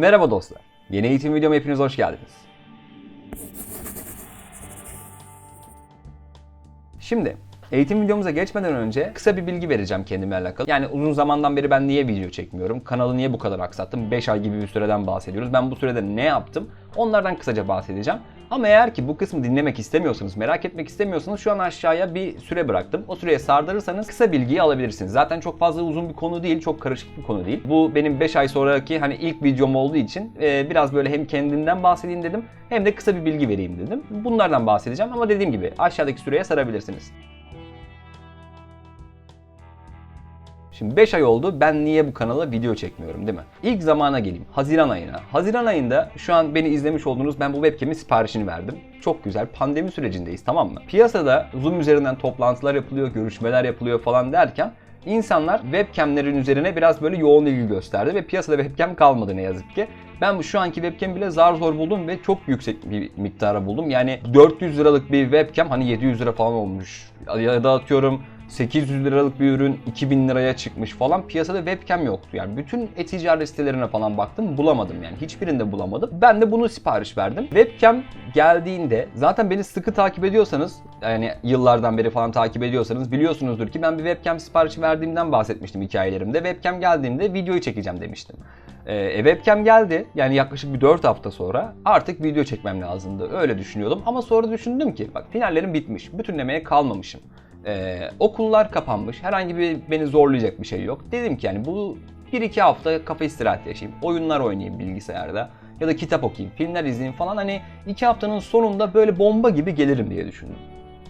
Merhaba dostlar. Yeni eğitim videoma hepiniz hoş geldiniz. Şimdi eğitim videomuza geçmeden önce kısa bir bilgi vereceğim kendimle alakalı. Yani uzun zamandan beri ben niye video çekmiyorum? Kanalı niye bu kadar aksattım? 5 ay gibi bir süreden bahsediyoruz. Ben bu sürede ne yaptım? Onlardan kısaca bahsedeceğim. Ama eğer ki bu kısmı dinlemek istemiyorsanız, merak etmek istemiyorsanız şu an aşağıya bir süre bıraktım. O süreye sardırırsanız kısa bilgiyi alabilirsiniz. Zaten çok fazla uzun bir konu değil, çok karışık bir konu değil. Bu benim 5 ay sonraki hani ilk videom olduğu için e, biraz böyle hem kendimden bahsedeyim dedim hem de kısa bir bilgi vereyim dedim. Bunlardan bahsedeceğim ama dediğim gibi aşağıdaki süreye sarabilirsiniz. Şimdi 5 ay oldu ben niye bu kanala video çekmiyorum değil mi? İlk zamana geleyim. Haziran ayına. Haziran ayında şu an beni izlemiş olduğunuz ben bu webcam'in siparişini verdim. Çok güzel. Pandemi sürecindeyiz tamam mı? Piyasada Zoom üzerinden toplantılar yapılıyor, görüşmeler yapılıyor falan derken insanlar webcamlerin üzerine biraz böyle yoğun ilgi gösterdi ve piyasada webcam kalmadı ne yazık ki. Ben şu anki webcam bile zar zor buldum ve çok yüksek bir miktara buldum. Yani 400 liralık bir webcam hani 700 lira falan olmuş. Ya da atıyorum 800 liralık bir ürün 2000 liraya çıkmış falan piyasada webcam yoktu. Yani bütün e-ticaret sitelerine falan baktım bulamadım yani hiçbirinde bulamadım. Ben de bunu sipariş verdim. Webcam geldiğinde zaten beni sıkı takip ediyorsanız yani yıllardan beri falan takip ediyorsanız biliyorsunuzdur ki ben bir webcam siparişi verdiğimden bahsetmiştim hikayelerimde. Webcam geldiğimde videoyu çekeceğim demiştim. Ee, webcam geldi yani yaklaşık bir 4 hafta sonra artık video çekmem lazımdı öyle düşünüyordum ama sonra düşündüm ki bak finallerim bitmiş bütünlemeye kalmamışım. Ee, okullar kapanmış. Herhangi bir beni zorlayacak bir şey yok. Dedim ki yani bu 1-2 hafta kafa istirahati yaşayayım. Oyunlar oynayayım bilgisayarda. Ya da kitap okuyayım, filmler izleyeyim falan. Hani 2 haftanın sonunda böyle bomba gibi gelirim diye düşündüm.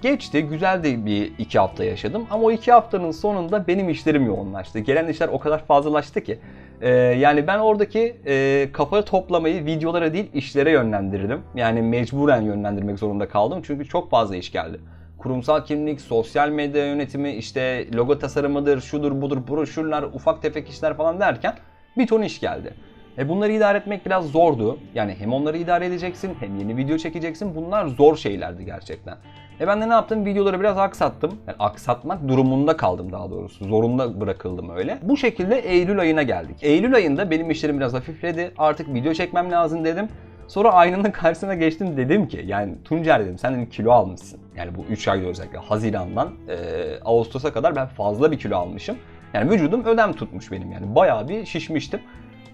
Geçti, güzel de bir iki hafta yaşadım ama o iki haftanın sonunda benim işlerim yoğunlaştı. Gelen işler o kadar fazlalaştı ki. Ee, yani ben oradaki e, kafa toplamayı videolara değil işlere yönlendirdim. Yani mecburen yönlendirmek zorunda kaldım çünkü çok fazla iş geldi kurumsal kimlik, sosyal medya yönetimi, işte logo tasarımıdır, şudur budur, broşürler, ufak tefek işler falan derken bir ton iş geldi. E bunları idare etmek biraz zordu. Yani hem onları idare edeceksin hem yeni video çekeceksin. Bunlar zor şeylerdi gerçekten. E ben de ne yaptım? Videoları biraz aksattım. Yani aksatmak durumunda kaldım daha doğrusu. Zorunda bırakıldım öyle. Bu şekilde Eylül ayına geldik. Eylül ayında benim işlerim biraz hafifledi. Artık video çekmem lazım dedim. Sonra aynanın karşısına geçtim dedim ki yani Tuncer dedim sen dedim kilo almışsın. Yani bu 3 ayda özellikle Haziran'dan e, Ağustos'a kadar ben fazla bir kilo almışım. Yani vücudum ödem tutmuş benim yani bayağı bir şişmiştim.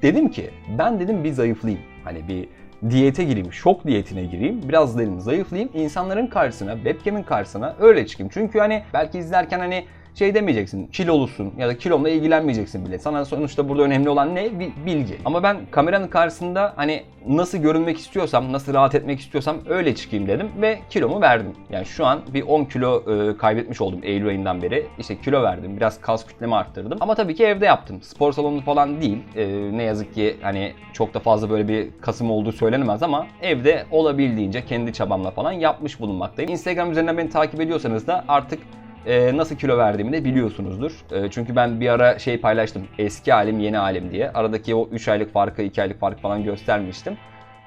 Dedim ki ben dedim bir zayıflayayım. Hani bir diyete gireyim, şok diyetine gireyim. Biraz dedim zayıflayayım. insanların karşısına, webcam'in karşısına öyle çıkayım. Çünkü hani belki izlerken hani şey demeyeceksin, kilolusun ya da kilomla ilgilenmeyeceksin bile. Sana sonuçta burada önemli olan ne? Bilgi. Ama ben kameranın karşısında hani nasıl görünmek istiyorsam, nasıl rahat etmek istiyorsam öyle çıkayım dedim ve kilomu verdim. Yani şu an bir 10 kilo e, kaybetmiş oldum Eylül ayından beri. İşte kilo verdim, biraz kas kütlemi arttırdım. Ama tabii ki evde yaptım. Spor salonu falan değil. E, ne yazık ki hani çok da fazla böyle bir kasım olduğu söylenemez ama evde olabildiğince kendi çabamla falan yapmış bulunmaktayım. Instagram üzerinden beni takip ediyorsanız da artık e, nasıl kilo verdiğimi de biliyorsunuzdur. E, çünkü ben bir ara şey paylaştım. Eski halim yeni halim diye. Aradaki o 3 aylık farkı 2 aylık farkı falan göstermiştim.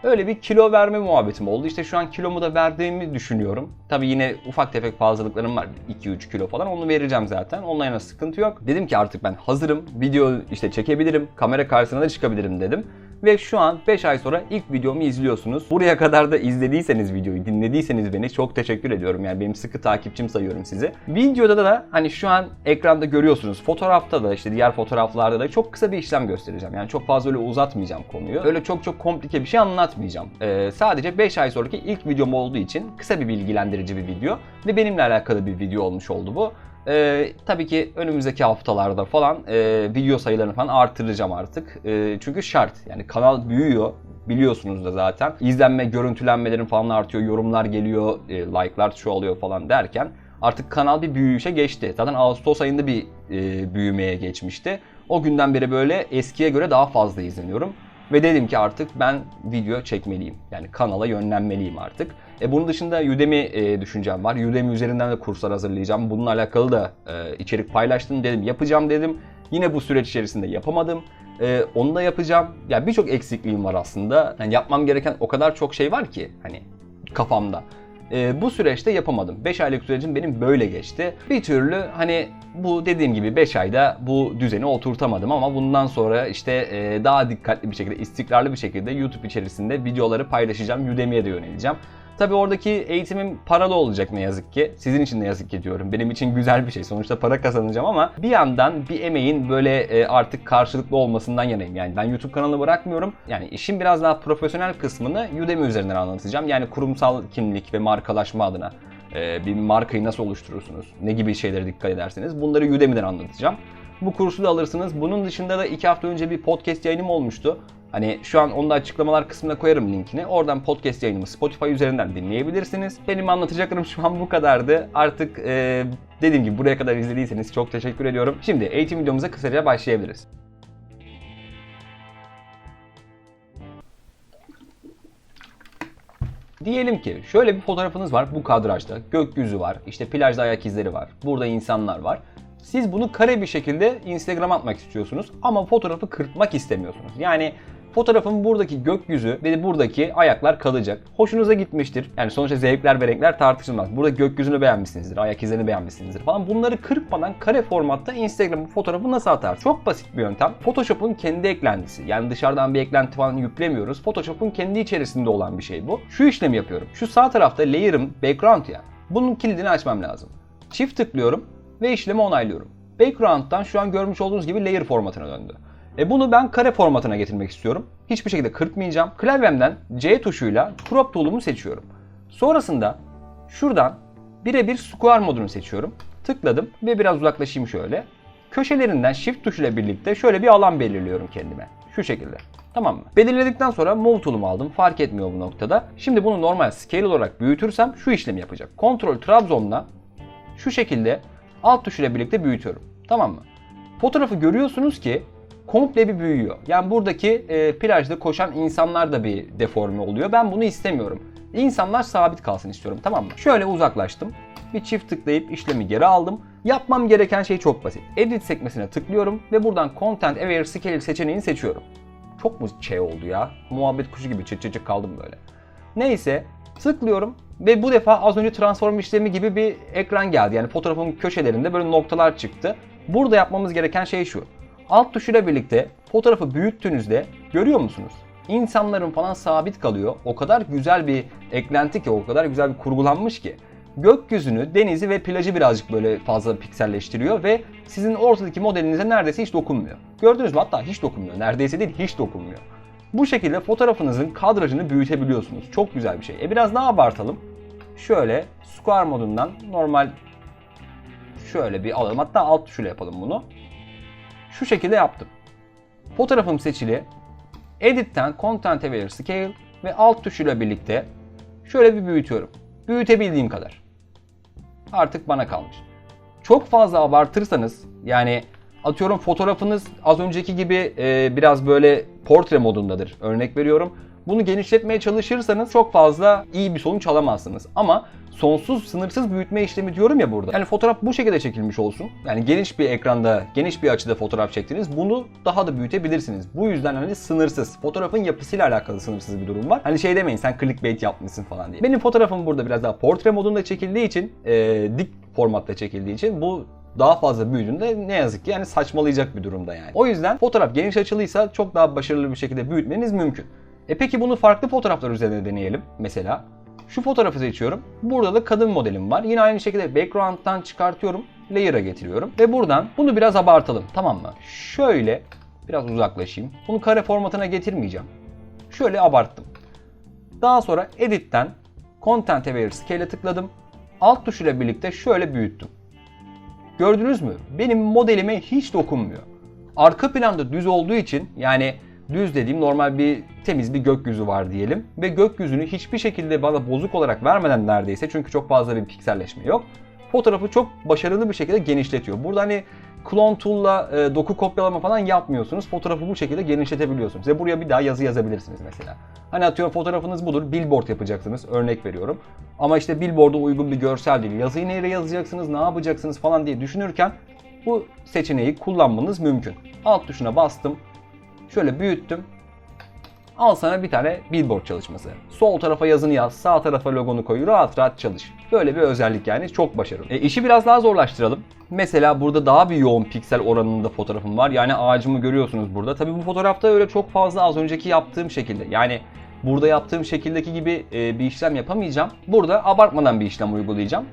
Öyle bir kilo verme muhabbetim oldu. İşte şu an kilomu da verdiğimi düşünüyorum. Tabii yine ufak tefek fazlalıklarım var. 2-3 kilo falan. Onu vereceğim zaten. Onunla yana sıkıntı yok. Dedim ki artık ben hazırım. Video işte çekebilirim. Kamera karşısına da çıkabilirim dedim. Ve şu an 5 ay sonra ilk videomu izliyorsunuz. Buraya kadar da izlediyseniz videoyu, dinlediyseniz beni çok teşekkür ediyorum. Yani benim sıkı takipçim sayıyorum sizi. Videoda da hani şu an ekranda görüyorsunuz. Fotoğrafta da işte diğer fotoğraflarda da çok kısa bir işlem göstereceğim. Yani çok fazla öyle uzatmayacağım konuyu. Öyle çok çok komplike bir şey anlatmayacağım. Ee, sadece 5 ay sonraki ilk videom olduğu için kısa bir bilgilendirici bir video. Ve benimle alakalı bir video olmuş oldu bu. Ee, tabii ki önümüzdeki haftalarda falan e, video sayılarını falan artıracağım artık. E, çünkü şart. Yani kanal büyüyor. Biliyorsunuz da zaten. İzlenme, görüntülenmelerin falan artıyor. Yorumlar geliyor. E, like'lar çoğalıyor falan derken artık kanal bir büyüyüşe geçti. Zaten Ağustos ayında bir e, büyümeye geçmişti. O günden beri böyle eskiye göre daha fazla izleniyorum. Ve dedim ki artık ben video çekmeliyim. Yani kanala yönlenmeliyim artık. E bunun dışında Udemy e, düşüncem var. Udemy üzerinden de kurslar hazırlayacağım. Bununla alakalı da e, içerik paylaştım dedim. Yapacağım dedim. Yine bu süreç içerisinde yapamadım. E, onu da yapacağım. Ya yani birçok eksikliğim var aslında. Yani yapmam gereken o kadar çok şey var ki hani kafamda. E, bu süreçte yapamadım. 5 aylık sürecim benim böyle geçti. Bir türlü hani bu dediğim gibi 5 ayda bu düzeni oturtamadım ama bundan sonra işte e, daha dikkatli bir şekilde, istikrarlı bir şekilde YouTube içerisinde videoları paylaşacağım. Udemy'ye de yöneleceğim. Tabii oradaki eğitimim paralı olacak ne yazık ki. Sizin için ne yazık ki diyorum. Benim için güzel bir şey. Sonuçta para kazanacağım ama bir yandan bir emeğin böyle e, artık karşılıklı olmasından yanayım. Yani ben YouTube kanalı bırakmıyorum. Yani işin biraz daha profesyonel kısmını Udemy üzerinden anlatacağım. Yani kurumsal kimlik ve markalaşma adına bir markayı nasıl oluşturursunuz? Ne gibi şeylere dikkat edersiniz? Bunları Udemy'den anlatacağım. Bu kursu da alırsınız. Bunun dışında da iki hafta önce bir podcast yayınım olmuştu. Hani şu an onu da açıklamalar kısmına koyarım linkini. Oradan podcast yayınımı Spotify üzerinden dinleyebilirsiniz. Benim anlatacaklarım şu an bu kadardı. Artık e, dediğim gibi buraya kadar izlediyseniz çok teşekkür ediyorum. Şimdi eğitim videomuza kısaca başlayabiliriz. Diyelim ki şöyle bir fotoğrafınız var bu kadrajda. Gökyüzü var, işte plajda ayak izleri var, burada insanlar var. Siz bunu kare bir şekilde Instagram'a atmak istiyorsunuz ama fotoğrafı kırpmak istemiyorsunuz. Yani fotoğrafın buradaki gökyüzü ve buradaki ayaklar kalacak. Hoşunuza gitmiştir. Yani sonuçta zevkler ve renkler tartışılmaz. Burada gökyüzünü beğenmişsinizdir, ayak izlerini beğenmişsinizdir falan. Bunları kırpmadan kare formatta Instagram'a fotoğrafı nasıl atarsınız? Çok basit bir yöntem. Photoshop'un kendi eklentisi. Yani dışarıdan bir eklenti falan yüklemiyoruz. Photoshop'un kendi içerisinde olan bir şey bu. Şu işlemi yapıyorum. Şu sağ tarafta layer'ım background ya. Bunun kilidini açmam lazım. Çift tıklıyorum ve işlemi onaylıyorum. Background'dan şu an görmüş olduğunuz gibi layer formatına döndü. E bunu ben kare formatına getirmek istiyorum. Hiçbir şekilde kırpmayacağım. Klavyemden C tuşuyla crop tool'umu seçiyorum. Sonrasında şuradan birebir square modunu seçiyorum. Tıkladım ve biraz uzaklaşayım şöyle. Köşelerinden shift tuşuyla birlikte şöyle bir alan belirliyorum kendime. Şu şekilde. Tamam mı? Belirledikten sonra Move tool'umu aldım. Fark etmiyor bu noktada. Şimdi bunu normal scale olarak büyütürsem şu işlemi yapacak. Ctrl Trabzon'la şu şekilde alt tuşuyla birlikte büyütüyorum. Tamam mı? Fotoğrafı görüyorsunuz ki komple bir büyüyor. Yani buradaki e, plajda koşan insanlar da bir deforme oluyor. Ben bunu istemiyorum. İnsanlar sabit kalsın istiyorum tamam mı? Şöyle uzaklaştım. Bir çift tıklayıp işlemi geri aldım. Yapmam gereken şey çok basit. Edit sekmesine tıklıyorum ve buradan Content Aware Scale seçeneğini seçiyorum. Çok mu şey oldu ya? Muhabbet kuşu gibi çıt çıt kaldım böyle. Neyse tıklıyorum ve bu defa az önce transform işlemi gibi bir ekran geldi. Yani fotoğrafın köşelerinde böyle noktalar çıktı. Burada yapmamız gereken şey şu. Alt tuşuyla birlikte fotoğrafı büyüttüğünüzde görüyor musunuz? İnsanların falan sabit kalıyor. O kadar güzel bir eklenti ki, o kadar güzel bir kurgulanmış ki. Gökyüzünü, denizi ve plajı birazcık böyle fazla pikselleştiriyor ve sizin ortadaki modelinize neredeyse hiç dokunmuyor. Gördünüz mü? Hatta hiç dokunmuyor. Neredeyse değil, hiç dokunmuyor. Bu şekilde fotoğrafınızın kadrajını büyütebiliyorsunuz. Çok güzel bir şey. E biraz daha abartalım. Şöyle square modundan normal şöyle bir alalım. Hatta alt tuşuyla yapalım bunu. Şu şekilde yaptım. Fotoğrafım seçili. Edit'ten Content Aware Scale ve alt tuşuyla birlikte şöyle bir büyütüyorum. Büyütebildiğim kadar. Artık bana kalmış. Çok fazla abartırsanız yani atıyorum fotoğrafınız az önceki gibi e, biraz böyle portre modundadır. Örnek veriyorum. Bunu genişletmeye çalışırsanız çok fazla iyi bir sonuç alamazsınız. Ama sonsuz sınırsız büyütme işlemi diyorum ya burada. Yani fotoğraf bu şekilde çekilmiş olsun. Yani geniş bir ekranda, geniş bir açıda fotoğraf çektiniz. Bunu daha da büyütebilirsiniz. Bu yüzden hani sınırsız. Fotoğrafın yapısıyla alakalı sınırsız bir durum var. Hani şey demeyin sen clickbait yapmışsın falan diye. Benim fotoğrafım burada biraz daha portre modunda çekildiği için, e, dik formatta çekildiği için bu daha fazla büyüdüğünde ne yazık ki yani saçmalayacak bir durumda yani. O yüzden fotoğraf geniş açılıysa çok daha başarılı bir şekilde büyütmeniz mümkün. E peki bunu farklı fotoğraflar üzerinde deneyelim. Mesela şu fotoğrafı seçiyorum. Burada da kadın modelim var. Yine aynı şekilde background'dan çıkartıyorum. Layer'a getiriyorum. Ve buradan bunu biraz abartalım. Tamam mı? Şöyle biraz uzaklaşayım. Bunu kare formatına getirmeyeceğim. Şöyle abarttım. Daha sonra Edit'ten Content Aware Scale'e tıkladım. Alt tuşuyla birlikte şöyle büyüttüm. Gördünüz mü? Benim modelime hiç dokunmuyor. Arka planda düz olduğu için yani düz dediğim normal bir temiz bir gökyüzü var diyelim. Ve gökyüzünü hiçbir şekilde bana bozuk olarak vermeden neredeyse çünkü çok fazla bir pikselleşme yok. Fotoğrafı çok başarılı bir şekilde genişletiyor. Burada hani Clone Tool'la e, doku kopyalama falan yapmıyorsunuz. Fotoğrafı bu şekilde genişletebiliyorsunuz. Ve buraya bir daha yazı yazabilirsiniz mesela. Hani atıyorum fotoğrafınız budur. Billboard yapacaksınız. Örnek veriyorum. Ama işte billboard'a uygun bir görsel değil. Yazıyı nereye yazacaksınız, ne yapacaksınız falan diye düşünürken bu seçeneği kullanmanız mümkün. Alt tuşuna bastım. Şöyle büyüttüm. Al sana bir tane billboard çalışması. Sol tarafa yazını yaz, sağ tarafa logonu koy, rahat rahat çalış. Böyle bir özellik yani çok başarılı. E, işi biraz daha zorlaştıralım. Mesela burada daha bir yoğun piksel oranında fotoğrafım var. Yani ağacımı görüyorsunuz burada. Tabii bu fotoğrafta öyle çok fazla az önceki yaptığım şekilde. Yani burada yaptığım şekildeki gibi e, bir işlem yapamayacağım. Burada abartmadan bir işlem uygulayacağım.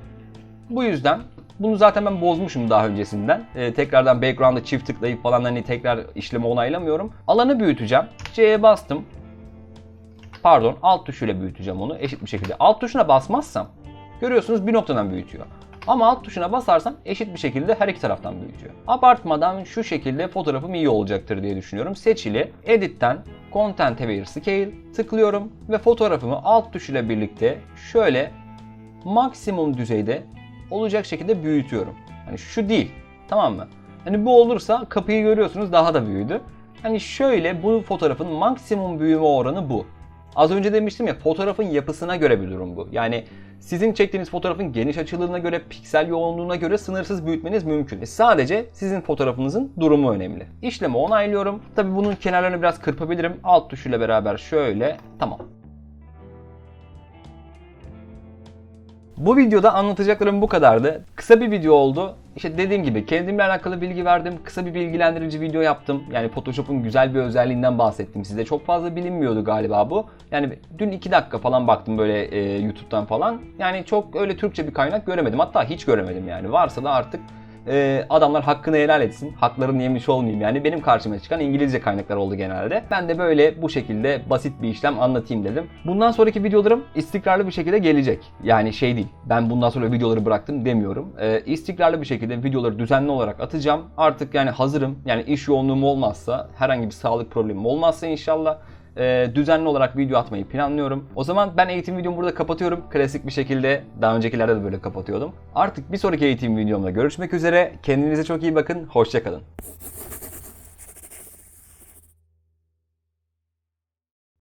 Bu yüzden bunu zaten ben bozmuşum daha öncesinden. Ee, tekrardan background'a çift tıklayıp falan hani tekrar işlemi onaylamıyorum. Alanı büyüteceğim. C'ye bastım. Pardon alt tuşuyla büyüteceğim onu eşit bir şekilde. Alt tuşuna basmazsam görüyorsunuz bir noktadan büyütüyor. Ama alt tuşuna basarsam eşit bir şekilde her iki taraftan büyütüyor. Abartmadan şu şekilde fotoğrafım iyi olacaktır diye düşünüyorum. Seçili, Edit'ten Content Aware Scale tıklıyorum ve fotoğrafımı alt tuşuyla birlikte şöyle maksimum düzeyde olacak şekilde büyütüyorum. Hani şu değil. Tamam mı? Hani bu olursa kapıyı görüyorsunuz daha da büyüdü. Hani şöyle bu fotoğrafın maksimum büyüme oranı bu. Az önce demiştim ya fotoğrafın yapısına göre bir durum bu. Yani sizin çektiğiniz fotoğrafın geniş açılığına göre, piksel yoğunluğuna göre sınırsız büyütmeniz mümkün. E sadece sizin fotoğrafınızın durumu önemli. İşlemi onaylıyorum. Tabi bunun kenarlarını biraz kırpabilirim. Alt tuşuyla beraber şöyle. Tamam. Bu videoda anlatacaklarım bu kadardı. Kısa bir video oldu. İşte dediğim gibi kendimle alakalı bilgi verdim. Kısa bir bilgilendirici video yaptım. Yani Photoshop'un güzel bir özelliğinden bahsettim size. Çok fazla bilinmiyordu galiba bu. Yani dün 2 dakika falan baktım böyle e, YouTube'dan falan. Yani çok öyle Türkçe bir kaynak göremedim. Hatta hiç göremedim yani. Varsa da artık e, adamlar hakkını helal etsin. Haklarını yemiş olmayayım yani. Benim karşıma çıkan İngilizce kaynaklar oldu genelde. Ben de böyle bu şekilde basit bir işlem anlatayım dedim. Bundan sonraki videolarım istikrarlı bir şekilde gelecek. Yani şey değil. Ben bundan sonra videoları bıraktım demiyorum. E, istikrarlı bir şekilde videoları düzenli olarak atacağım. Artık yani hazırım. Yani iş yoğunluğum olmazsa, herhangi bir sağlık problemim olmazsa inşallah e, düzenli olarak video atmayı planlıyorum. O zaman ben eğitim videomu burada kapatıyorum. Klasik bir şekilde daha öncekilerde de böyle kapatıyordum. Artık bir sonraki eğitim videomda görüşmek üzere. Kendinize çok iyi bakın. Hoşçakalın.